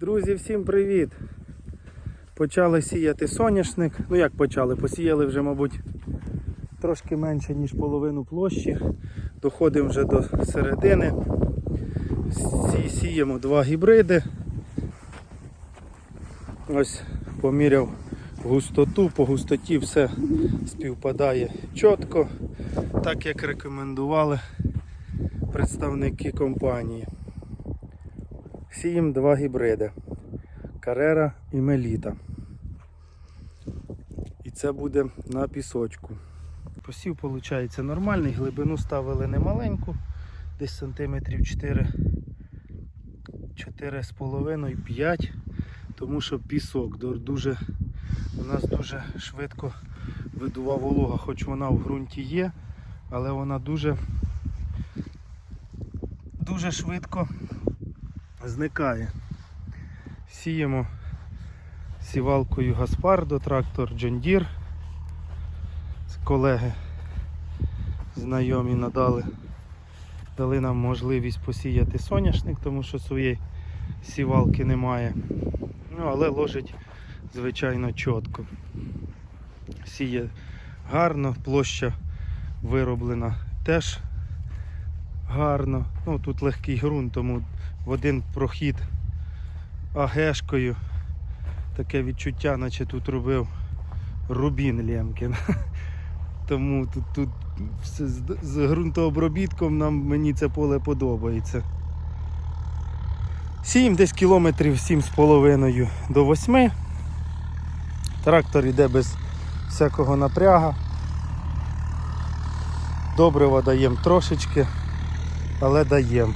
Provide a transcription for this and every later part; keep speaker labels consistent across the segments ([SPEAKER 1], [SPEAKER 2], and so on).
[SPEAKER 1] Друзі, всім привіт! Почали сіяти соняшник. Ну як почали? Посіяли вже, мабуть, трошки менше, ніж половину площі. Доходимо вже до середини. Сі- Сіємо два гібриди. Ось поміряв густоту, по густоті все співпадає чітко, так як рекомендували представники компанії. Сіємо два гібриди. Карера і Меліта. І це буде на пісочку. Посів, виходить, нормальний, глибину ставили немаленьку, десь сантиметрів 4, 4,5-5, тому що пісок дуже, у нас дуже швидко видува волога, хоч вона в ґрунті є, але вона дуже, дуже швидко зникає. Сіємо сівалкою Гаспардо, трактор John Deere. Колеги знайомі надали, дали нам можливість посіяти соняшник, тому що своєї сівалки немає. Ну, але ложить, звичайно, чітко. Сіє гарно, площа вироблена теж гарно. Ну, тут легкий ґрунт, тому в один прохід агешкою. Таке відчуття, наче тут робив Рубін Лємкін. Тому тут, тут все з, ґрунтообробітком нам мені це поле подобається. Сіємо десь кілометрів 7,5 до 8. Трактор йде без всякого напряга. Добрива даємо трошечки, але даємо.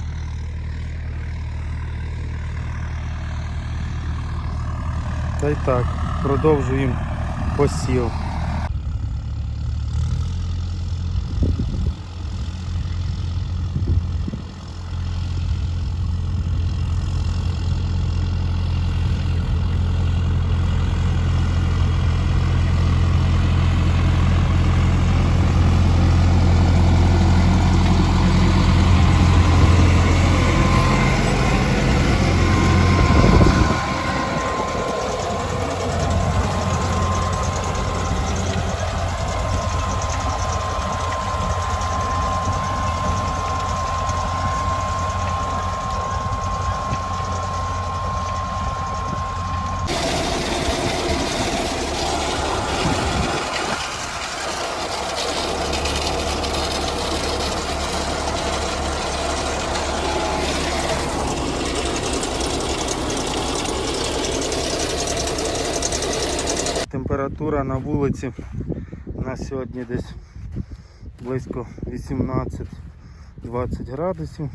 [SPEAKER 1] Та й так, продовжуємо посів. Температура на вулиці на сьогодні десь близько 18-20 градусів.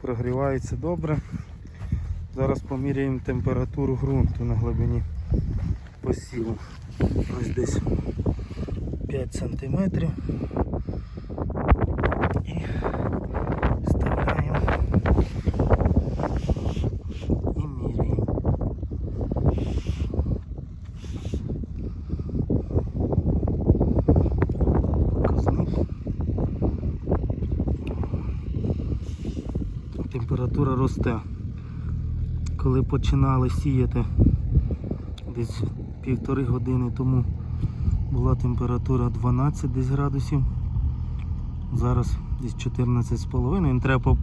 [SPEAKER 1] Прогрівається добре. Зараз поміряємо температуру ґрунту на глибині посіву. Ось десь 5 сантиметрів. І вставляємо і міряємо. показник. Температура росте. Коли починали сіяти десь півтори години тому була температура 12 десь градусів. Зараз десь 14,5. Треба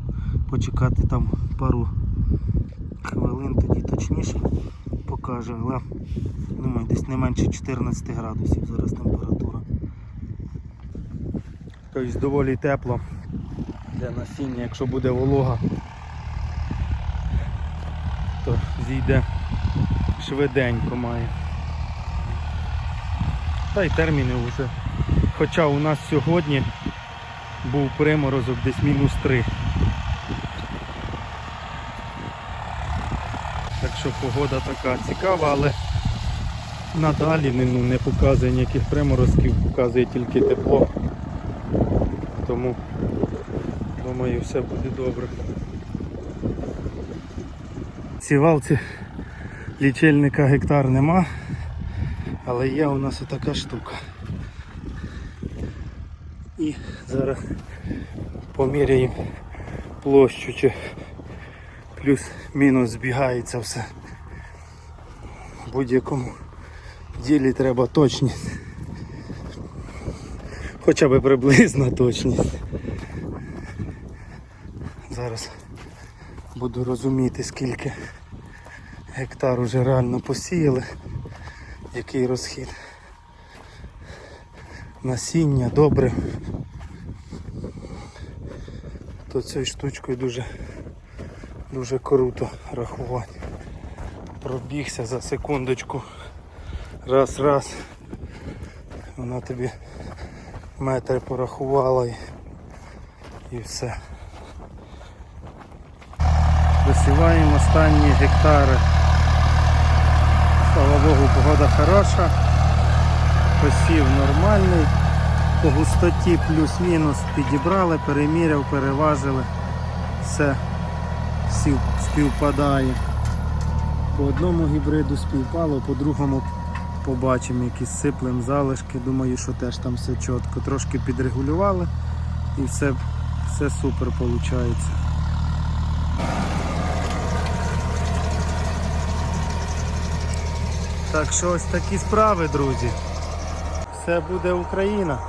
[SPEAKER 1] почекати там пару хвилин, тоді точніше покаже, але думаю, десь не менше 14 градусів зараз температура. Тобто доволі тепло для насіння, якщо буде волога, то зійде швиденько має. Та й терміни вже. Хоча у нас сьогодні був приморозок десь мінус 3. Так що погода така цікава, але надалі ну, не показує ніяких приморозків, показує тільки тепло. Тому думаю все буде добре. В Сівалці лічильника гектар нема, але є у нас отака штука. І зараз поміряємо площу, чи плюс-мінус збігається все. В будь-якому ділі треба точність. Хоча б приблизна точність. Зараз буду розуміти, скільки гектар уже реально посіяли, який розхід. Насіння добре. То цією штучкою дуже дуже круто рахувати. Пробігся за секундочку. Раз, раз. Вона тобі метр порахувала і, і все. Висіваємо останні гектари. Слава Богу, погода хороша. Посів нормальний. По густоті плюс-мінус підібрали, переміряв, переважили. Все співпадає. По одному гібриду співпало, по другому побачимо якісь сиплем залишки. Думаю, що теж там все чітко. Трошки підрегулювали і все, все супер виходить. Так що ось такі справи, друзі. Все буде Україна.